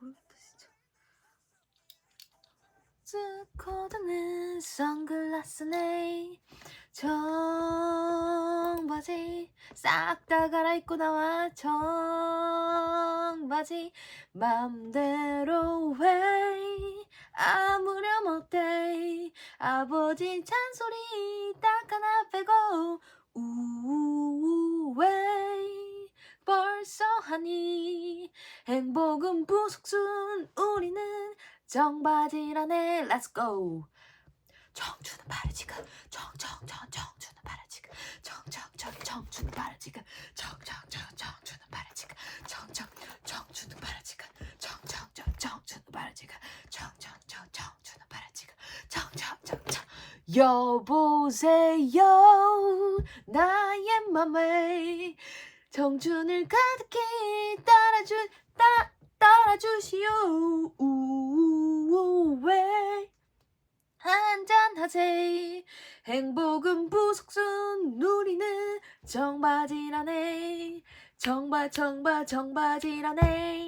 모르겠다 진짜. 스코드는 선글라스 네. 청바지 싹 다 갈아입고 나와. 청바지 맘대로 해. 아무렴 어때? 아버진 잔소리 딱 하나 빼고. 우왜 벌써 하니 행복은 부속순 우리는 정바지라네 Let's go 청춘은 바르지가 청청청 청춘은 바르지가 청청청 청춘은 바르지가 청청청 청춘은 바르지가 청청 청춘은 바르지가 청청청 청춘은 바르지가 청청청 청춘은 바르지가 청청청 청 여보세요 나의 맘에 청춘을 가득히 따라주 따 따라 주시오. 우왜 한잔하세 행복은 부속순 우리는 정바지라네. 정바 정바 정바지라네